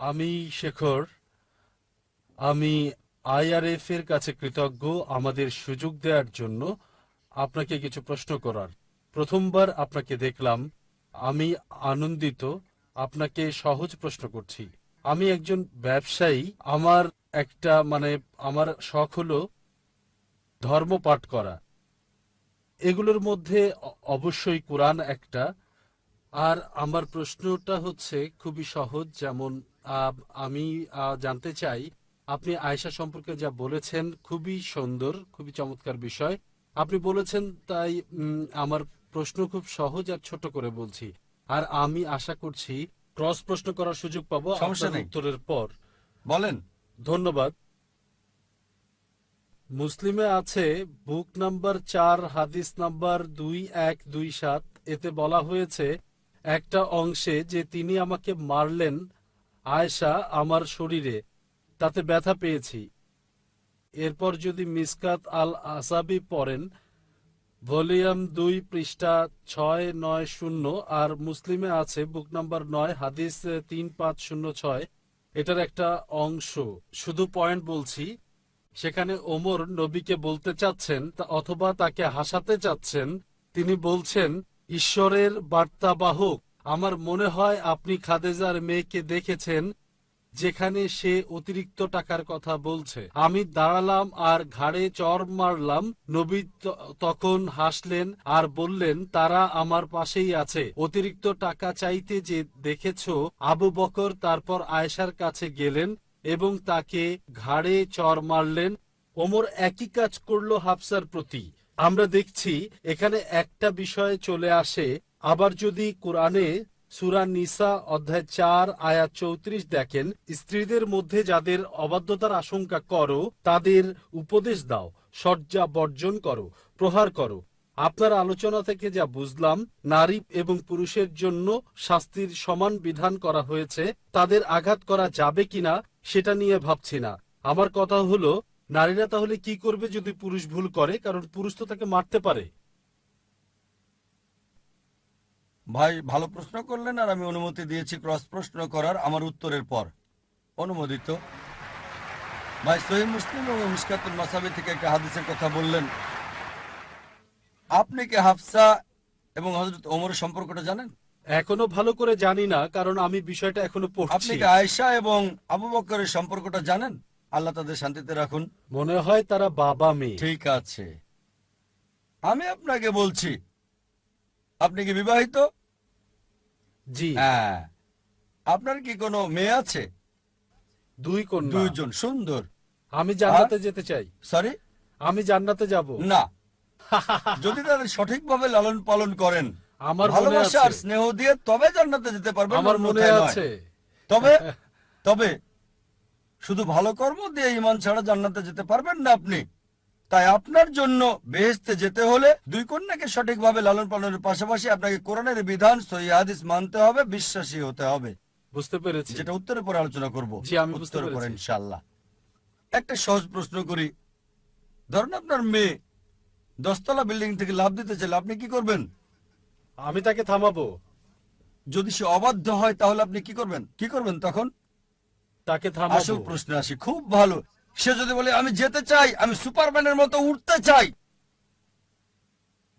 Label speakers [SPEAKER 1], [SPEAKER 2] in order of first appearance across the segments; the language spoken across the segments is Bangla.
[SPEAKER 1] আমি শেখর, আমি আইআরএফ এর কাছে কৃতজ্ঞ আমাদের সুযোগ দেওয়ার জন্য আপনাকে কিছু প্রশ্ন করার। প্রথমবার আপনাকে দেখলাম, আমি আনন্দিত, আপনাকে সহজ প্রশ্ন করছি। আমি একজন ব্যবসায়ী, আমার একটা মানে আমার শখ হলো ধর্ম পাঠ করা। এগুলোর মধ্যে অবশ্যই কোরআন একটা আর আমার প্রশ্নটা হচ্ছে খুবই সহজ যেমন আমি জানতে চাই আপনি আয়সা সম্পর্কে যা বলেছেন খুবই সুন্দর খুবই চমৎকার বিষয়। আপনি বলেছেন তাই আমার প্রশ্ন খুব সহজ আর ছোট করে বলছি। আর আমি আশা করছি ক্রস প্রশ্ন করার সুযোগ পাবো উত্তরের পর।
[SPEAKER 2] বলেন।
[SPEAKER 1] ধন্যবাদ। মুসলিমে আছে বুক নাম্বার চার হাদিস নাম্বার দুই এক দুই সাত। এতে বলা হয়েছে একটা অংশে যে তিনি আমাকে মারলেন, আয়েশা, আমার শরীরে, তাতে ব্যথা পেয়েছি। এরপর যদি মিসকাত আল আসাবি পড়েন, ভলিউম দুই পৃষ্ঠা ছয় নয় শূন্য, আর মুসলিমে আছে বুক নাম্বার নয়, হাদিস তিন পাঁচ শূন্য ছয়, এটার একটা অংশ। শুধু পয়েন্ট বলছি, সেখানে ওমর নবীকে বলতে চাচ্ছেন, অথবা তাকে হাসাতে চাচ্ছেন, তিনি বলছেন ঈশ্বরের বার্তাবাহক। আমার মনে হয় আপনি খাদেজার মেয়েকে দেখেছেন, যেখানে সে অতিরিক্ত টাকার কথা বলছে। আমি দাঁড়ালাম আর ঘাড়ে চর মারলাম, নবী তখন হাসলেন আর বললেন, তারা আমার পাশেই আছে। অতিরিক্ত টাকা চাইতে যে দেখেছ, আবু বকর তারপর আয়েশার কাছে গেলেন এবং তাকে ঘাড়ে চর মারলেন। ওমর একই কাজ করল হাফসার প্রতি। আমরা দেখছি এখানে একটা বিষয় চলে আসে। আবার যদি কোরআনে সুরা নিসা অধ্যায় চার আয়া চৌত্রিশ দেখেন, স্ত্রীদের মধ্যে যাদের অবাধ্যতার আশঙ্কা করো, তাদের উপদেশ দাও সজ্জা বর্জন করো, প্রহার করো। আপনার আলোচনা থেকে যা বুঝলাম, নারী এবং পুরুষের জন্য শাস্তির সমান বিধান করা হয়েছে, তাদের আঘাত করা যাবে কিনা, সেটা নিয়ে ভাবছি না। আমার কথা হলো নারীরা তাহলে কি করবে যদি পুরুষ ভুল করে? কারণ পুরুষ তো তাকে মারতে পারে।
[SPEAKER 2] ভাই ভালো প্রশ্ন করলেন আর আমি অনুমতি দিয়েছি ক্রস প্রশ্ন করার। আমার উত্তরের পর। অনুমোদিত। ভাই সহি মুসলিম এবং মিসকাতুল মাসাবি থেকে একটা হাদিসের কথা বললেন। আপনি কি হাফসা এবং হজরত ওমরের সম্পর্কটা জানেন?
[SPEAKER 1] এখনও ভালো করে জানি না কারণ আমি বিষয়টা এখনও
[SPEAKER 2] আপনি কি আয়েশা এবং আবু বকরের সম্পর্কটা জানেন? আল্লাহ তাদের শান্তিতে রাখুন।
[SPEAKER 1] মনে হয় তারা বাবা মেয়ে।
[SPEAKER 2] ঠিক আছে। আমি আপনাকে বলছি আপনি কি বিবাহিত?
[SPEAKER 1] জি।
[SPEAKER 2] হ্যাঁ। আপনার কি কোনো মেয়ে আছে?
[SPEAKER 1] দুই কন্যা।
[SPEAKER 2] দুইজন সুন্দর।
[SPEAKER 1] আমি জান্নাতে যেতে চাই।
[SPEAKER 2] সরি
[SPEAKER 1] আমি জান্নাতে যাব।
[SPEAKER 2] না। যদি তাদের সঠিকভাবে লালন পালন করেন
[SPEAKER 1] আমার
[SPEAKER 2] ভালোবাসা আর স্নেহ দিয়ে তবে জান্নাতে যেতে পারবেন
[SPEAKER 1] আমার মনে আছে।
[SPEAKER 2] তবে তবে শুধু ভালো কর্ম দিয়ে ইমান ছাড়া জান্নাতে যেতে পারবেন না আপনি। তাই আপনার জন্য বেহেস্তে যেতে হলে দুই কন্যাকে সঠিকভাবে লালন পালনের পাশাপাশি আপনাকে কোরআনের বিধান সহি হাদিস মানতে হবে বিশ্বাসী হতে হবে।
[SPEAKER 1] বুঝতে পেরেছি।
[SPEAKER 2] যেটা উত্তরের পরে আলোচনা করব।
[SPEAKER 1] জি, আমি
[SPEAKER 2] উত্তরের পরে
[SPEAKER 1] পেরেছি।
[SPEAKER 2] ইনশাআল্লাহ। একটা সহজ প্রশ্ন করি। ধরুন আপনার মেয়ে দশতলা বিল্ডিং থেকে লাভ দিতে চাইলে আপনি কি করবেন?
[SPEAKER 1] আমি তাকে থামাবো।
[SPEAKER 2] যদি সে অবাধ্য হয় তাহলে আপনি কি করবেন? কি করবেন তখন?
[SPEAKER 1] তাকে
[SPEAKER 2] আসল প্রশ্ন আসি খুব ভালো। সে যদি বলে আমি যেতে চাই আমি সুপারম্যানের মতো উঠতে চাই।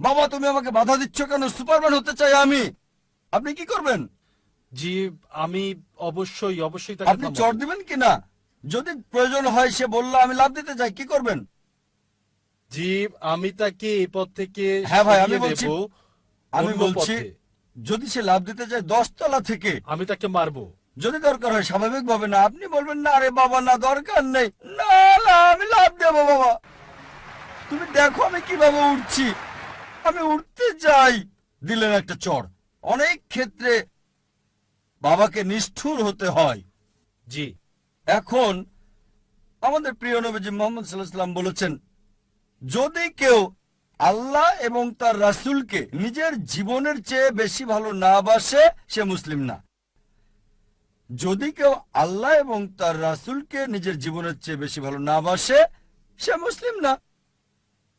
[SPEAKER 2] বাবা তুমি আমাকে বাধা দিচ্ছ কেন? সুপারম্যান হতে চাই আমি। আপনি কি করবেন?
[SPEAKER 1] জি আমি অবশ্যই অবশ্যই তাকে
[SPEAKER 2] আপনি। চট দিবেন কিনা যদি প্রয়োজন হয় সে বলল আমি লাভ দিতে চাই। কি করবেন?
[SPEAKER 1] জি আমি তাকে এই পথ থেকে
[SPEAKER 2] হ্যাঁ ভাই, আমি বলছি- আমি বলছি যদি সে লাভ দিতে চায় দশতলা থেকে
[SPEAKER 1] আমি তাকে মারবো।
[SPEAKER 2] যদি দরকার হয় স্বাভাবিক ভাবে না আপনি বলবেন না আরে বাবা না দরকার নেই। না না আমি লাভ দেবো বাবা। তুমি দেখো আমি কীভাবে উঠছি। আমি উঠতে চাই। দিলেন একটা চড়। অনেক ক্ষেত্রে বাবাকে নিষ্ঠুর হতে হয়।
[SPEAKER 1] জি।
[SPEAKER 2] এখন আমাদের প্রিয় নবীজি মোহাম্মদ সাল্লাহ সাল্লাম বলেছেন যদি কেউ আল্লাহ এবং তার রাসূলকে নিজের জীবনের চেয়ে বেশি ভালো না বাসে সে মুসলিম না। যদি কেউ আল্লাহ এবং তার রাসূলকে নিজের জীবনের চেয়ে বেশি ভালো না বাসে, সে মুসলিম না।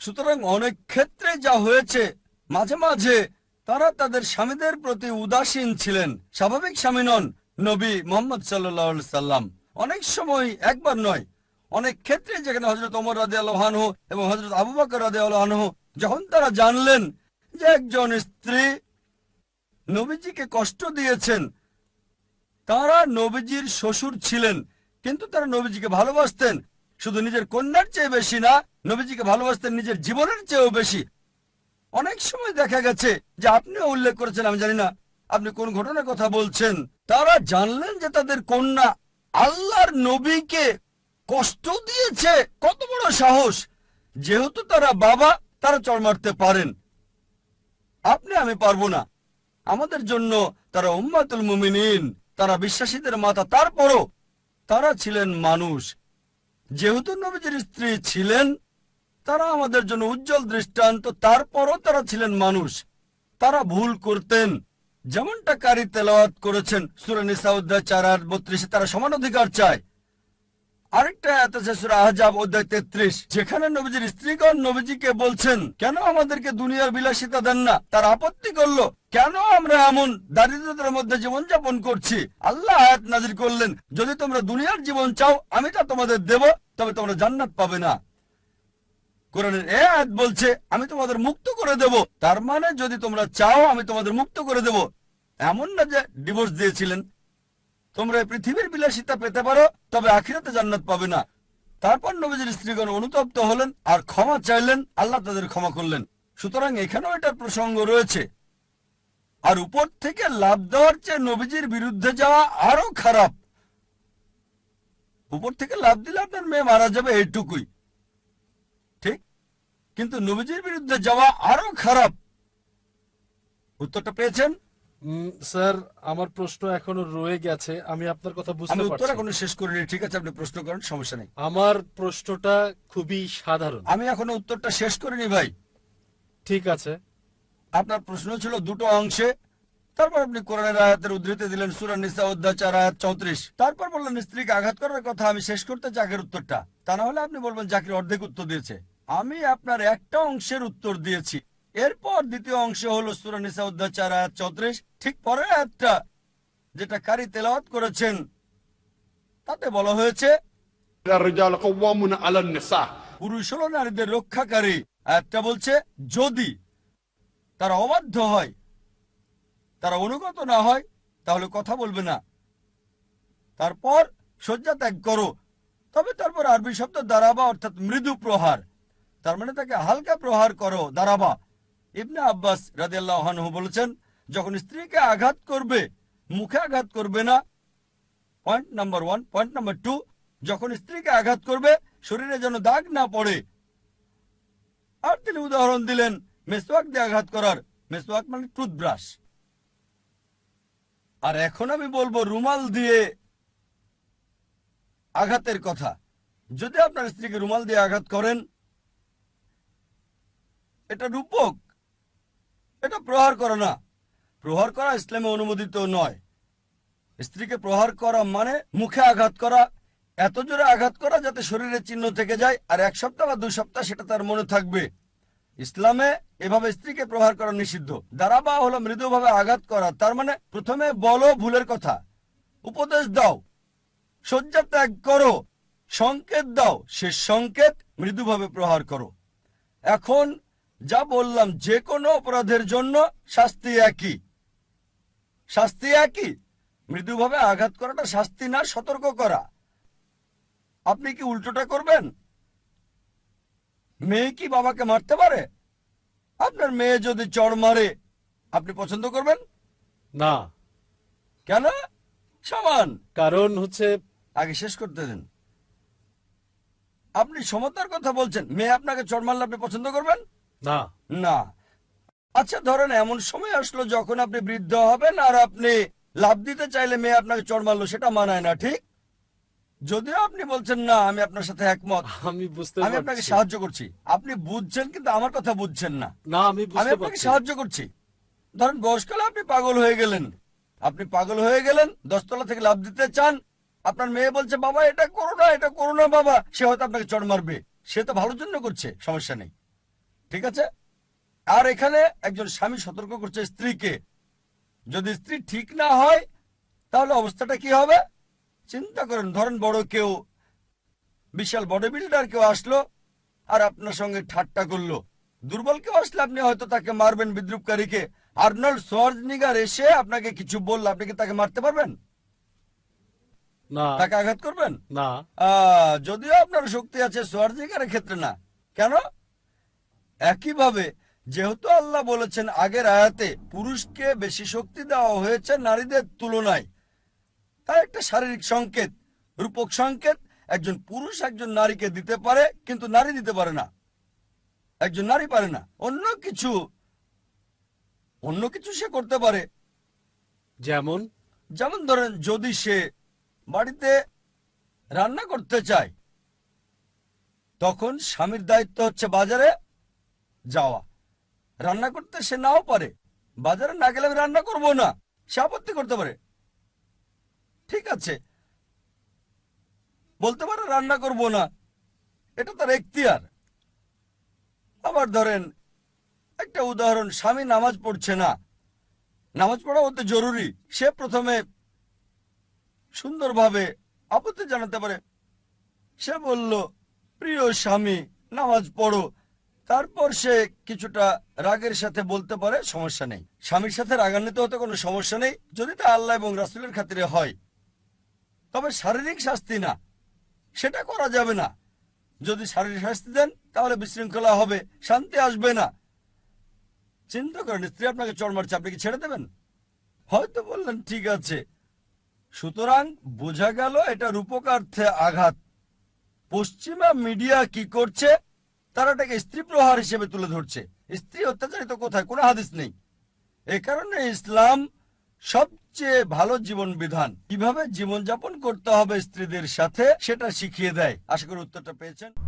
[SPEAKER 2] সুতরাং অনেক ক্ষেত্রে যা হয়েছে, মাঝে মাঝে তারা তাদের স্বামীদের প্রতি উদাসীন ছিলেন। স্বাভাবিক স্বামী নন নবী মোহাম্মদ সাল্লাহ সাল্লাম। অনেক সময় একবার নয়, অনেক ক্ষেত্রে যেখানে হজরত ওমর রাদে আলহানহ এবং হজরত আবু বকর রাদে আলহানহ যখন তারা জানলেন যে একজন স্ত্রী নবীজিকে কষ্ট দিয়েছেন তারা নবীজির শ্বশুর ছিলেন, কিন্তু তারা নবীজিকে ভালোবাসতেন। শুধু নিজের কন্যার চেয়ে বেশি না, নবীজিকে ভালোবাসতেন নিজের জীবনের চেয়েও বেশি। অনেক সময় দেখা গেছে যে আপনিও উল্লেখ করেছেন, আমি জানি না আপনি কোন ঘটনার কথা বলছেন, তারা জানলেন যে তাদের কন্যা আল্লাহর নবীকে কষ্ট দিয়েছে। কত বড় সাহস! যেহেতু তারা বাবা, তারা চড় মারতে পারেন। আপনি, আমি পারব না। আমাদের জন্য তারা উম্মাতুল মুমিনিন। তারা বিশ্বাসীদের মাতা। তারপরও তারা ছিলেন মানুষ। যেহেতু নবীজির স্ত্রী ছিলেন, তারা আমাদের জন্য উজ্জ্বল দৃষ্টান্ত। তারপরও তারা ছিলেন মানুষ। তারা ভুল করতেন। যেমনটা কারি তেলাওয়াত করেছেন সুরানিসা অধ্যায় চার, আট, বত্রিশে, তারা সমান অধিকার চায়। আরেকটা আছে সূরা আহজাব অধ্যায় তেত্রিশ। যেখানে নবীজির স্ত্রীগণ নবীজিকে বলছেন, কেন আমাদেরকে দুনিয়ার বিলাসিতা দেন না? তার আপত্তি করল। কেন আমরা এমন দারিদ্রতার মধ্যে জীবনযাপন করছি? আল্লাহ আয়াত নাজির করলেন, যদি তোমরা দুনিয়ার জীবন চাও, আমি তা তোমাদের দেব, তবে তোমরা জান্নাত পাবে না। কোরআনের এ আয়াত বলছে, আমি তোমাদের মুক্ত করে দেব। তার মানে যদি তোমরা চাও, আমি তোমাদের মুক্ত করে দেব। এমন না যে ডিভোর্স দিয়েছিলেন। তোমরা এই পৃথিবীর বিলাসিতা পেতে পারো, তবে আখিরাতে জান্নাত পাবে না। তারপর নবীজির স্ত্রীগণ অনুতপ্ত হলেন আর ক্ষমা চাইলেন, আল্লাহ তাদের ক্ষমা করলেন। সুতরাং এখানেও এটার প্রসঙ্গ রয়েছে। আর উপর থেকে লাভ দেওয়ার চেয়ে নবীজির বিরুদ্ধে যাওয়া আরও খারাপ। উপর থেকে লাভ দিলে আপনার মেয়ে মারা যাবে এইটুকুই। ঠিক? কিন্তু নবীজির বিরুদ্ধে যাওয়া আরও খারাপ। উত্তরটা পেয়েছেন?
[SPEAKER 1] স্যার আমার প্রশ্ন এখনও রয়ে গেছে আমি আপনার কথা বুঝতে
[SPEAKER 2] উত্তর
[SPEAKER 1] পারছি।
[SPEAKER 2] এখনও শেষ করিনি ঠিক আছে আপনি প্রশ্ন করেন সমস্যা নেই।
[SPEAKER 1] আমার প্রশ্নটা খুবই সাধারণ।
[SPEAKER 2] আমি এখনও উত্তরটা শেষ করিনি ভাই।
[SPEAKER 1] ঠিক আছে।
[SPEAKER 2] আপনার প্রশ্ন ছিল দুটো অংশে তারপর আপনি কোরআনের আয়াতের উদ্ধৃতি দিলেন সুরা নিসা অধ্যায় চার আয়াত চৌত্রিশ। তারপর বললেন স্ত্রীকে আঘাত করার কথা আমি শেষ করতে চাকের উত্তরটা। তা না হলে আপনি বলবেন জাকির অর্ধেক উত্তর দিয়েছে। আমি আপনার একটা অংশের উত্তর দিয়েছি। এরপর দ্বিতীয় অংশ হলো সুরানিসা উদ্দাচার আয়াত চৌত্রিশ ঠিক পরের আয়াতটা যেটা কারি তেলাওয়াত করেছেন তাতে বলা হয়েছে পুরুষ হলো নারীদের রক্ষাকারী। আয়াতটা বলছে যদি তারা অবাধ্য হয় তারা অনুগত না হয় তাহলে কথা বলবে না। তারপর শয্যা ত্যাগ করো তবে তারপর আরবি শব্দ দাঁড়াবা অর্থাৎ মৃদু প্রহার তার মানে তাকে হালকা প্রহার করো দাঁড়াবা ইবনে আব্বাস রাদিয়াল্লাহু বলেছেন, যখন স্ত্রীকে আঘাত করবে, মুখে আঘাত করবে না point number one point number two যখন স্ত্রীকে আঘাত করবে, শরীরে যেন দাগ না পড়ে। আর তিনি উদাহরণ দিলেন, মেসওয়াক দিয়ে আঘাত করার। মেসওয়াক মানে টুথব্রাশ আর এখন আমি বলব, রুমাল দিয়ে আঘাতের কথা। যদি আপনার স্ত্রীকে রুমাল দিয়ে আঘাত করেন, এটা রূপক। এটা প্রহার করা না। প্রহার করা ইসলামে অনুমোদিত নয়। স্ত্রীকে প্রহার করা মানে মুখে আঘাত করা, এত জোরে আঘাত করা যাতে শরীরের চিহ্ন থেকে যায়, আর এক সপ্তাহ বা দুই সপ্তাহ সেটা তার মনে থাকবে। ইসলামে এভাবে স্ত্রীকে প্রহার করা নিষিদ্ধ। দাঁড়াবা হলো মৃদুভাবে আঘাত করা, তার মানে প্রথমে বলো ভুলের কথা। উপদেশ দাও। শয্যা ত্যাগ করো। সংকেত দাও। সে সংকেত মৃদুভাবে প্রহার করো। এখন যা বললাম যে কোনো অপরাধের জন্য শাস্তি একই। শাস্তি একই। মৃদুভাবে আঘাত করাটা শাস্তি না সতর্ক করা। আপনি কি উল্টোটা করবেন? মেয়ে কি বাবাকে মারতে পারে? আপনার মেয়ে যদি চড় মারে আপনি পছন্দ করবেন?
[SPEAKER 1] না।
[SPEAKER 2] কেন? সমান।
[SPEAKER 1] কারণ হচ্ছে
[SPEAKER 2] আগে শেষ করতে দেন। আপনি সমতার কথা বলছেন মেয়ে আপনাকে চড় মারলে আপনি পছন্দ করবেন?
[SPEAKER 1] না।
[SPEAKER 2] না। আচ্ছা ধরেন এমন সময় আসলো যখন আপনি বৃদ্ধ হবেন আর আপনি লাভ দিতে চাইলে মেয়ে আপনাকে চড় মারলো সেটা মানায় না ঠিক? যদিও আপনি বলছেন না আমি আপনার সাথে একমত।
[SPEAKER 1] আমি বুঝতে
[SPEAKER 2] আমি আপনাকে সাহায্য করছি। আপনি বুঝছেন কিন্তু আমার কথা বুঝছেন না।
[SPEAKER 1] না আমি
[SPEAKER 2] আমি আপনাকে সাহায্য করছি। ধরেন বয়সকালে আপনি পাগল হয়ে গেলেন। আপনি পাগল হয়ে গেলেন দশতলা থেকে লাভ দিতে চান। আপনার মেয়ে বলছে বাবা এটা করো না এটা করো না বাবা। সে হয়তো আপনাকে চড় মারবে। সে তো ভালোর জন্য করছে সমস্যা নেই। ঠিক আছে? আর এখানে একজন স্বামী সতর্ক করছে স্ত্রীকে। যদি স্ত্রী ঠিক না হয় তাহলে অবস্থাটা কি হবে? চিন্তা করেন ধরেন বড় কেউ বিশাল বডি বিল্ডার কেউ আসলো আর আপনার সঙ্গে ঠাট্টা করল। দুর্বল কেউ আসলে আপনি হয়তো তাকে মারবেন বিদ্রুপকারীকে। আর্নল্ড সোয়ার্জনিগার এসে আপনাকে কিছু বলল আপনি কি তাকে মারতে পারবেন?
[SPEAKER 1] না।
[SPEAKER 2] তাকে আঘাত করবেন?
[SPEAKER 1] না।
[SPEAKER 2] যদিও আপনার শক্তি আছে সোয়ার্জিকারের ক্ষেত্রে না। কেন? একইভাবে যেহেতু আল্লাহ বলেছেন আগের আয়াতে পুরুষকে বেশি শক্তি দেওয়া হয়েছে নারীদের তুলনায়। তাই একটা শারীরিক সংকেত রূপক সংকেত একজন পুরুষ একজন নারীকে দিতে পারে কিন্তু নারী দিতে পারে না। একজন নারী পারে না। অন্য কিছু অন্য কিছু সে করতে পারে।
[SPEAKER 1] যেমন?
[SPEAKER 2] যেমন ধরেন যদি সে বাড়িতে রান্না করতে চায় তখন স্বামীর দায়িত্ব হচ্ছে বাজারে যাওয়া। রান্না করতে সে নাও পারে। বাজারে না গেলে আমি রান্না করব না। সে আপত্তি করতে পারে। ঠিক আছে। বলতে পারে রান্না করব না। এটা তার এখতিয়ার। আবার ধরেন, একটা উদাহরণ, স্বামী নামাজ পড়ছে না। নামাজ পড়া অতি জরুরি। সে প্রথমে সুন্দরভাবে আপত্তি জানাতে পারে। সে বলল, প্রিয় স্বামী, নামাজ পড়ো। তারপর সে কিছুটা রাগের সাথে বলতে পারে, সমস্যা নেই। স্বামীর সাথে রাগান্বিত হতে কোনো সমস্যা নেই, যদি তা আল্লাহ এবং রাসুলের খাতিরে হয়। তবে শারীরিক শাস্তি না, সেটা করা যাবে না। যদি শারীরিক শাস্তি দেন, তাহলে বিশৃঙ্খলা হবে, শান্তি আসবে না। চিন্তা করেন, স্ত্রী আপনাকে চড় মারছে, আপনি কি ছেড়ে দেবেন? হয়তো বললেন, ঠিক আছে। সুতরাং বোঝা গেল, এটা রূপকার্থে আঘাত। পশ্চিমা মিডিয়া কি করছে? তারা এটাকে স্ত্রী প্রহার হিসেবে তুলে ধরছে। স্ত্রী অত্যাচারিত কোথায়? কোনো হাদিস নেই। এ কারণে ইসলাম সবচেয়ে ভালো জীবন বিধান। কীভাবে জীবনযাপন করতে হবে স্ত্রীদের সাথে, সেটা শিখিয়ে দেয়। আশা করি উত্তরটা পেয়েছেন।